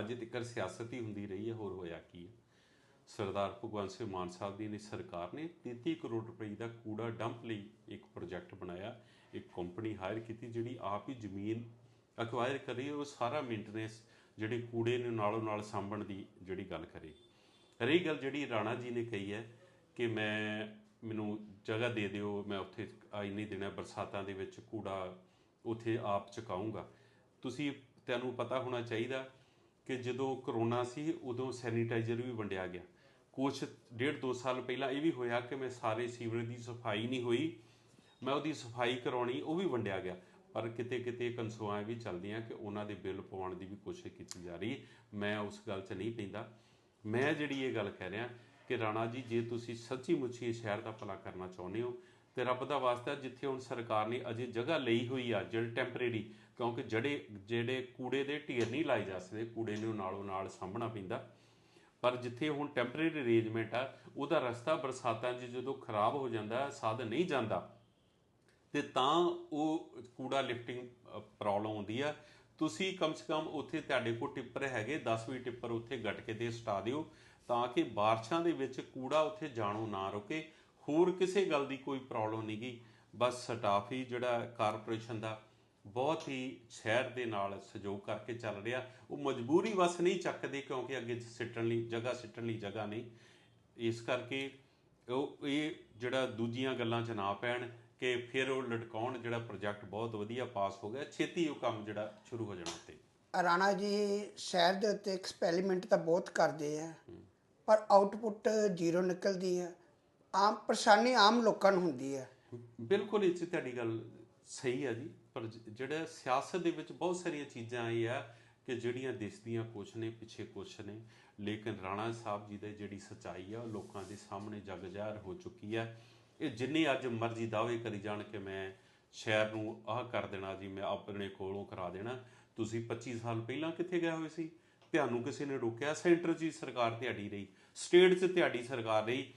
ਅੱਜ ਤੱਕਰ ਸਿਆਸਤ ਹੀ ਹੁੰਦੀ ਰਹੀ ਹੈ, ਹੋਰ ਹੋਇਆ ਕੀ ਹੈ? ਸਰਦਾਰ ਭਗਵੰਤ ਸਿੰਘ ਮਾਨ ਸਾਹਿਬ ਦੀ ਨੇ ਸਰਕਾਰ ਨੇ 33 ਕਰੋੜ ਰੁਪਏ ਦਾ ਕੂੜਾ ਡੰਪ ਲਈ ਇੱਕ ਪ੍ਰੋਜੈਕਟ ਬਣਾਇਆ, ਇੱਕ ਕੰਪਨੀ ਹਾਇਰ ਕੀਤੀ, ਜਿਹੜੀ ਆਪ ਹੀ ਜ਼ਮੀਨ ਅਕਵਾਇਰ ਕਰੀ ਉਹ ਸਾਰਾ ਮੇਨਟੇਨੈਂਸ ਜਿਹੜੇ ਕੂੜੇ ਨੂੰ ਨਾਲੋਂ ਨਾਲ ਸਾਂਭਣ ਦੀ ਜਿਹੜੀ ਗੱਲ ਕਰੀ ਰਹੀ ਗੱਲ ਜਿਹੜੀ ਰਾਣਾ ਜੀ ਨੇ ਕਹੀ ਹੈ ਕਿ ਮੈਂ, ਮੈਨੂੰ ਜਗ੍ਹਾ ਦੇ ਦਿਓ, ਮੈਂ ਉੱਥੇ ਆ ਇੰਨੀ ਦਿਨਾਂ ਬਰਸਾਤਾਂ ਦੇ ਵਿੱਚ ਕੂੜਾ ਉੱਥੇ ਆਪ ਚੁਕਾਊਂਗਾ ਤੁਸੀਂ, ਤੁਹਾਨੂੰ ਪਤਾ ਹੋਣਾ ਚਾਹੀਦਾ ਕਿ ਜਦੋਂ ਕਰੋਨਾ ਸੀ, ਉਦੋਂ ਸੈਨੀਟਾਈਜ਼ਰ ਵੀ ਵੰਡਿਆ ਗਿਆ। ਕੁਛ ਡੇਢ ਦੋ ਸਾਲ ਪਹਿਲਾਂ ਇਹ ਵੀ ਹੋਇਆ ਕਿ ਮੈਂ ਸਾਰੇ ਸੀਵਰੇਜ ਦੀ ਸਫ਼ਾਈ ਨਹੀਂ ਹੋਈ। ਮੈਂ ਉਹਦੀ ਸਫ਼ਾਈ ਕਰਾਉਣੀ, ਉਹ ਵੀ ਵੰਡਿਆ ਗਿਆ। ਪਰ ਕਿਤੇ ਕਿਤੇ ਕੰਸੋਆਂ ਵੀ ਚੱਲਦੀਆਂ ਕਿ ਉਹਨਾਂ ਦੇ ਬਿੱਲ ਪਵਾਉਣ ਦੀ ਵੀ ਕੋਸ਼ਿਸ਼ ਕੀਤੀ ਜਾ ਰਹੀ। ਮੈਂ ਉਸ ਗੱਲ 'ਚ ਨਹੀਂ ਪੈਂਦਾ। ਮੈਂ ਜਿਹੜੀ ਇਹ ਗੱਲ ਕਹਿ ਰਿਹਾ ਕਿ ਰਾਣਾ ਜੀ, ਜੇ ਤੁਸੀਂ ਸੱਚੀ ਮੁੱਚੀ ਇਹ ਸ਼ਹਿਰ ਦਾ ਭਲਾ ਕਰਨਾ ਚਾਹੁੰਦੇ ਹੋ, ਤੇ ਰੱਬ ਦਾ ਵਾਸਤਾ ਜਿੱਥੇ ਹੁਣ ਸਰਕਾਰ ਨੇ ਅਜੇ ਜਗ੍ਹਾ ਲਈ ਹੋਈ ਆ, ਜਿਹੜੀ ਟੈਂਪਰੇਰੀ ਕਿਉਂਕਿ ਜਿਹੜੇ ਜਿਹੜੇ ਕੂੜੇ ਦੇ ਢੇਰ ਨਹੀਂ ਲਾਏ ਜਾ ਸਕਦੇ, ਕੂੜੇ ਨੂੰ ਨਾਲੋਂ ਨਾਲ ਸਾਂਭਣਾ ਪੈਂਦਾ। ਪਰ ਜਿੱਥੇ ਹੁਣ ਟੈਂਪਰੇਰੀ ਅਰੇਂਜਮੈਂਟ ਆ, ਉਹਦਾ ਰਸਤਾ ਬਰਸਾਤਾਂ 'ਚ ਜਦੋਂ ਖਰਾਬ ਹੋ ਜਾਂਦਾ ਸਾਧਨ ਨਹੀਂ ਜਾਂਦਾ, ਤੇ ਤਾਂ ਉਹ ਕੂੜਾ ਲਿਫਟਿੰਗ ਪ੍ਰੋਬਲਮ ਹੁੰਦੀ ਆ। ਤੁਸੀਂ ਕਮ ਸੇ ਕਮ ਉੱਥੇ ਤੁਹਾਡੇ ਕੋਲ ਟਿੱਪਰ ਹੈਗੇ 10 ਵੀ ਟਿੱਪਰ ਉੱਥੇ ਗੱਟ ਕੇ ਤੇ ਸਟਾ ਦਿਓ, ਤਾਂ ਕਿ ਬਾਰਿਸ਼ਾਂ ਦੇ ਵਿੱਚ ਕੂੜਾ ਉੱਥੇ ਜਾਣੋਂ ਨਾ ਰੁਕੇ। ਹੋਰ ਕਿਸੇ ਗੱਲ ਦੀ ਕੋਈ ਪ੍ਰੋਬਲਮ ਨਹੀਂ ਗਈ ਬਸ ਸਟਾਫ ਹੀ ਜਿਹੜਾ ਕਾਰਪੋਰੇਸ਼ਨ ਦਾ ਬਹੁਤ ਹੀ ਸ਼ਹਿਰ ਦੇ ਨਾਲ ਸਹਿਯੋਗ ਕਰਕੇ ਚੱਲ ਰਿਹਾ। ਉਹ ਮਜਬੂਰੀ ਵਸ ਨਹੀਂ ਚੱਕਦੇ ਕਿਉਂਕਿ ਅੱਗੇ ਸਿੱਟਣ ਲਈ ਜਗ੍ਹਾ ਸਿੱਟਣ ਲਈ ਜਗ੍ਹਾ ਨਹੀਂ। ਇਸ ਕਰਕੇ ਉਹ ਇਹ ਜਿਹੜਾ ਦੂਜੀਆਂ ਗੱਲਾਂ 'ਚ ਨਾ ਪੈਣ ਕਿ ਫਿਰ ਉਹ ਲਟਕਾਉਣ ਜਿਹੜਾ ਪ੍ਰੋਜੈਕਟ ਬਹੁਤ ਵਧੀਆ ਪਾਸ ਹੋ ਗਿਆ। ਛੇਤੀ ਉਹ ਕੰਮ ਜਿਹੜਾ ਸ਼ੁਰੂ ਹੋ ਜਾਣਾ ਤੇ ਰਾਣਾ ਜੀ ਸ਼ਹਿਰ ਦੇ ਉੱਤੇ ਐਕਸਪੈਰੀਮੈਂਟ ਤਾਂ ਬਹੁਤ ਕਰਦੇ ਆ ਪਰ ਆਊਟਪੁੱਟ ਜ਼ੀਰੋ ਨਿਕਲਦੀ ਹੈ ਆਮ ਪਰੇਸ਼ਾਨੀ ਆਮ ਲੋਕਾਂ ਨੂੰ ਹੁੰਦੀ ਹੈ ਬਿਲਕੁਲ ਇਹ ਤੁਹਾਡੀ ਗੱਲ ਸਹੀ ਹੈ ਜੀ। ਪਰ ਜਿਹੜਾ ਸਿਆਸਤ ਦੇ ਵਿੱਚ ਬਹੁਤ ਸਾਰੀਆਂ ਚੀਜ਼ਾਂ ਆਈ ਆ ਕਿ ਜਿਹੜੀਆਂ ਦਿਸਦੀਆਂ ਕੁਛ ਨੇ, ਪਿੱਛੇ ਕੁਛ ਨੇ, ਲੇਕਿਨ ਰਾਣਾ ਸਾਹਿਬ ਜੀ ਦੇ ਜਿਹੜੀ ਸਚਾਈ ਆ, ਉਹ ਲੋਕਾਂ ਦੇ ਸਾਹਮਣੇ ਜਗ ਜ਼ਾਹਰ ਹੋ ਚੁੱਕੀ ਆ। ਇਹ ਜਿੰਨੇ ਅੱਜ ਮਰਜ਼ੀ ਦਾਅਵੇ ਕਰੀ ਜਾਣ ਕਿ ਮੈਂ ਸ਼ਹਿਰ ਨੂੰ ਆਹ ਕਰ ਦੇਣਾ ਜੀ, ਮੈਂ ਆਪਣੇ ਕੋਲੋਂ ਕਰਾ ਦੇਣਾ। ਤੁਸੀਂ 25 ਸਾਲ ਪਹਿਲਾਂ ਕਿੱਥੇ ਗਏ ਹੋਏ ਸੀ? ਤੁਹਾਨੂੰ ਕਿਸੇ ਨੇ ਰੋਕਿਆ? ਸੈਂਟਰ 'ਚ ਹੀ ਸਰਕਾਰ ਤੁਹਾਡੀ ਰਹੀ, ਸਟੇਟ 'ਚ ਤੁਹਾਡੀ ਸਰਕਾਰ ਰਹੀ,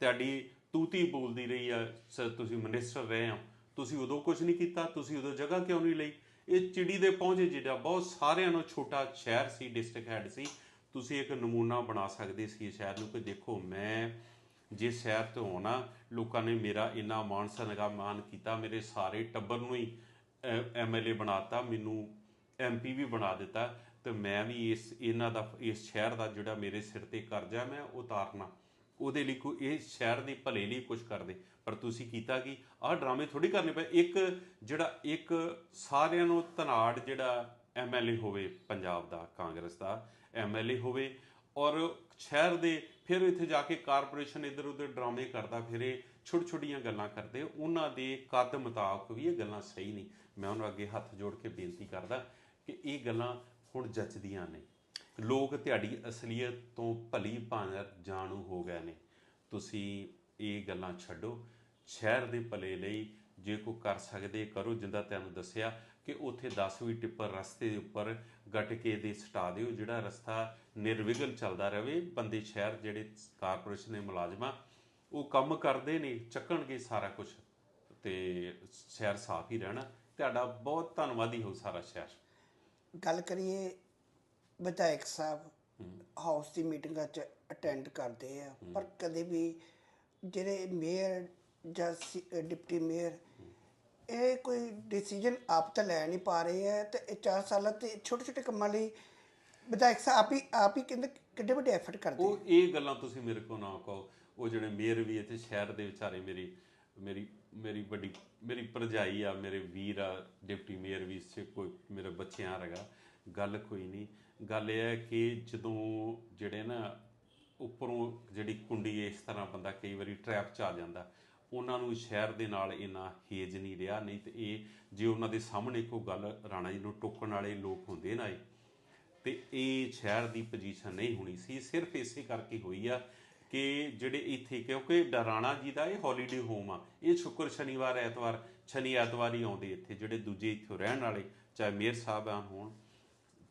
ਤੁਹਾਡੀ ਤੂਤੀ ਬੋਲਦੀ ਰਹੀ ਆ ਸ- ਤੁਸੀਂ ਮਿਨਿਸਟਰ ਰਹੇ ਹੋ। ਤੁਸੀਂ ਉਦੋਂ ਕੁਝ ਨਹੀਂ ਕੀਤਾ, ਤੁਸੀਂ ਉਦੋਂ ਜਗ੍ਹਾ ਕਿਉਂ ਨਹੀਂ ਲਈ? ਇਹ ਚਿੜੀ ਦੇ ਪਹੁੰਚੇ ਜਿਹੜਾ ਬਹੁਤ ਸਾਰਿਆਂ ਨੂੰ ਛੋਟਾ ਸ਼ਹਿਰ ਸੀ ਡਿਸਟ੍ਰਿਕਟ ਹੈਡ ਸੀ। ਤੁਸੀਂ ਇੱਕ ਨਮੂਨਾ ਬਣਾ ਸਕਦੇ ਸੀ ਇਸ ਸ਼ਹਿਰ ਨੂੰ ਕਿ ਦੇਖੋ, ਮੈਂ ਜਿਸ ਸ਼ਹਿਰ ਤੋਂ ਆਉਣਾ, ਲੋਕਾਂ ਨੇ ਮੇਰਾ ਇੰਨਾ ਮਾਣ ਸਨਗਾ ਮਾਨ ਕੀਤਾ, ਮੇਰੇ ਸਾਰੇ ਟੱਬਰ ਨੂੰ ਹੀ ਐਮਐਲਏ ਬਣਾਤਾ, ਮੈਨੂੰ ਐਮਪੀ ਵੀ ਬਣਾ ਦਿੱਤਾ ਤੇ ਮੈਂ ਵੀ ਇਸ, ਇਹਨਾਂ ਦਾ, ਇਸ ਸ਼ਹਿਰ ਦਾ ਜਿਹੜਾ ਮੇਰੇ ਸਿਰ ਤੇ ਕਰਜ਼ਾ, ਮੈਂ ਉਤਾਰਨਾ। ਉਹਦੇ ਲਈ ਕੋਈ, ਇਹ ਸ਼ਹਿਰ ਦੇ ਭਲੇ ਲਈ ਕੁਝ ਕਰਦੇ। ਪਰ ਤੁਸੀਂ ਕੀਤਾ ਕਿ? ਆਹ ਡਰਾਮੇ ਥੋੜੀ ਕਰਨੇ ਪਏ। ਇੱਕ ਜਿਹੜਾ, ਇੱਕ ਸਾਰਿਆਂ ਨੂੰ ਧਨਾੜ ਜਿਹੜਾ ਐਮਐਲਏ ਹੋਵੇ, ਪੰਜਾਬ ਦਾ, ਕਾਂਗਰਸ ਦਾ ਐਮਐਲਏ ਹੋਵੇ, ਔਰ ਸ਼ਹਿਰ ਦੇ ਫਿਰ ਇੱਥੇ ਜਾ ਕੇ ਕਾਰਪੋਰੇਸ਼ਨ ਇੱਧਰ ਉੱਧਰ ਡਰਾਮੇ ਕਰਦਾ ਫਿਰੇ ਛੋਟੀ ਛੋਟੀਆਂ ਗੱਲਾਂ ਕਰਦੇ, ਉਹਨਾਂ ਦੇ ਕੱਦ ਮੁਤਾਬਕ ਵੀ ਇਹ ਗੱਲਾਂ ਸਹੀ ਨਹੀਂ। ਮੈਂ ਉਹਨਾਂ ਅੱਗੇ ਹੱਥ ਜੋੜ ਕੇ ਬੇਨਤੀ ਕਰਦਾ ਕਿ ਇਹ ਗੱਲਾਂ ਹੁਣ ਜੱਚਦੀਆਂ ਨੇ। ਲੋਕ ਤੁਹਾਡੀ ਅਸਲੀਅਤ ਤੋਂ ਭਲੀ ਭਾਂਤ ਜਾਣੂ ਹੋ ਗਏ ਨੇ। ਤੁਸੀਂ ਇਹ ਗੱਲਾਂ ਛੱਡੋ। ਸ਼ਹਿਰ ਦੇ ਭਲੇ ਲਈ ਜੇ ਕੋ ਕਰ ਸਕਦੇ, ਕਰੋ। ਜਿੰਦਾ ਤੁਹਾਨੂੰ ਦੱਸਿਆ ਕਿ ਉੱਥੇ 10 ਵੀ ਟਿੱਪਰ ਰਸਤੇ ਦੇ ਉੱਪਰ ਗਟਕੇ ਦੇ ਸਟਾ ਦਿਓ, ਜਿਹੜਾ ਰਸਤਾ ਨਿਰਵਿਘਨ ਚੱਲਦਾ ਰਹੇ। ਬੰਦੇ ਸ਼ਹਿਰ ਜਿਹੜੇ ਕਾਰਪੋਰੇਸ਼ਨ ਦੇ ਮੁਲਾਜ਼ਮਾਂ, ਉਹ ਕੰਮ ਕਰਦੇ ਨੇ, ਚੱਕਣਗੇ ਸਾਰਾ ਕੁਝ ਤੇ ਸ਼ਹਿਰ ਸਾਫ਼ ਹੀ ਰਹਿਣਾ। ਤੁਹਾਡਾ ਬਹੁਤ ਧੰਨਵਾਦੀ ਹੋ ਸਾਰਾ ਸ਼ਹਿਰ। ਗੱਲ ਕਰੀਏ ਵਿਧਾਇਕ ਸਾਹਿਬ ਹਾਊਸ ਦੀ ਮੀਟਿੰਗਾਂ 'ਚ ਅਟੈਂਡ ਕਰਦੇ ਆ। ਪਰ ਕਦੇ ਵੀ ਜਿਹੜੇ ਮੇਅਰ ਜਾਂ ਡਿਪਟੀ ਮੇਅਰ ਇਹ ਕੋਈ ਡਿਸੀਜਨ ਆਪ ਤਾਂ ਲੈ ਨਹੀਂ ਪਾ ਰਹੇ ਹੈ ਤੇ ਇਹ 4 ਸਾਲਾਂ ਤੇ ਛੋਟੇ ਛੋਟੇ ਕੰਮਾਂ ਲਈ ਵਿਧਾਇਕ ਸਾਹਿਬ ਆਪ ਹੀ ਆਪ ਹੀ ਕਹਿੰਦੇ ਕਿੱਡੇ ਵੱਡੇ ਐਫਰਟ ਕਰਦੇ ਉਹ ਇਹ ਗੱਲਾਂ ਤੁਸੀਂ ਮੇਰੇ ਕੋਲ ਨਾ ਕਹੋ। ਉਹ ਜਿਹੜੇ ਮੇਅਰ ਵੀ ਇੱਥੇ ਸ਼ਹਿਰ ਦੇ ਵਿਚਾਰੇ ਮੇਰੀ ਮੇਰੀ ਮੇਰੀ ਵੱਡੀ ਮੇਰੀ ਭਰਜਾਈ ਆ ਮੇਰੇ ਵੀਰ ਆ ਡਿਪਟੀ ਮੇਅਰ ਵੀ ਸੇ ਕੋਈ ਮੇਰੇ ਬੱਚਿਆਂ ਰਗਾ ਗੱਲ ਕੋਈ ਨਹੀਂ। ਗੱਲ ਇਹ ਹੈ ਕਿ ਜਦੋਂ ਜਿਹੜੇ ਨਾ ਉੱਪਰੋਂ ਜਿਹੜੀ ਕੁੰਡੀ ਇਸ ਤਰ੍ਹਾਂ ਬੰਦਾ ਕਈ ਵਾਰੀ ਟ੍ਰੈਪ 'ਚ ਆ ਜਾਂਦਾ, ਉਹਨਾਂ ਨੂੰ ਸ਼ਹਿਰ ਦੇ ਨਾਲ ਇੰਨਾ ਹੇਜ ਨਹੀਂ ਰਿਹਾ, ਨਹੀਂ ਤੇ ਇਹ ਜੇ ਉਹਨਾਂ ਦੇ ਸਾਹਮਣੇ ਕੋਈ ਗੱਲ ਰਾਣਾ ਜੀ ਨੂੰ ਟੋਕਣ ਵਾਲੇ ਲੋਕ ਹੁੰਦੇ ਨਾ ਇਹ, ਤੇ ਇਹ ਸ਼ਹਿਰ ਦੀ ਪੋਜੀਸ਼ਨ ਨਹੀਂ ਹੋਣੀ ਸੀ। ਸਿਰਫ ਇਸੇ ਕਰਕੇ ਹੋਈ ਆ ਕਿ ਜਿਹੜੇ ਇੱਥੇ, ਕਿਉਂਕਿ ਡਰਾਣਾ ਜੀ ਦਾ ਇਹ ਹੌਲੀਡੇ ਹੋਮ ਆ। ਇਹ ਸ਼ੁੱਕਰ ਸ਼ਨੀਵਾਰ, ਐਤਵਾਰ, ਸ਼ਨੀ ਐਤਵਾਰ ਹੀ ਆਉਂਦੇ ਇੱਥੇ, ਜਿਹੜੇ ਦੂਜੇ ਇੱਥੇ ਰਹਿਣ ਵਾਲੇ, ਚਾਹੇ ਮੇਅਰ ਸਾਹਿਬਾਨ ਹੋਣ।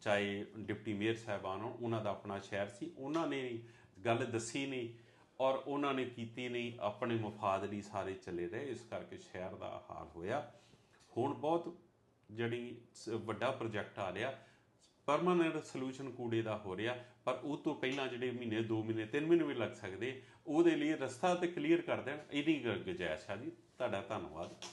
ਚਾਹੇ ਡਿਪਟੀ ਮੇਅਰ ਸਾਹਿਬਾਨ ਹੋਣ, ਉਹਨਾਂ ਦਾ ਆਪਣਾ ਸ਼ਹਿਰ ਸੀ, ਉਹਨਾਂ ਨੇ ਗੱਲ ਦੱਸੀ ਨਹੀਂ ਔਰ ਉਹਨਾਂ ਨੇ ਕੀਤੀ ਨਹੀਂ, ਆਪਣੇ ਮਫਾਦ ਲਈ ਸਾਰੇ ਚੱਲੇ ਰਹੇ, ਇਸ ਕਰਕੇ ਸ਼ਹਿਰ ਦਾ ਹਾਲ ਹੋਇਆ। ਹੁਣ ਬਹੁਤ ਜਿਹੜੀ ਸ- ਵੱਡਾ ਪ੍ਰੋਜੈਕਟ ਆ ਰਿਹਾ ਪਰਮਾਨੈਂਟ ਸੋਲੂਸ਼ਨ ਕੂੜੇ ਦਾ ਹੋ ਰਿਹਾ, ਪਰ ਉਹ ਤੋਂ ਪਹਿਲਾਂ ਜਿਹੜੇ ਮਹੀਨੇ 2 ਮਹੀਨੇ 3 ਮਹੀਨੇ ਵੀ ਲੱਗ ਸਕਦੇ, ਉਹਦੇ ਲਈ ਰਸਤਾ ਤੇ ਕਲੀਅਰ ਕਰ ਦੇਣ ਇਹਦੀ ਗੁਜਾਇਸ਼ ਆ ਜੀ। ਤੁਹਾਡਾ ਧੰਨਵਾਦ।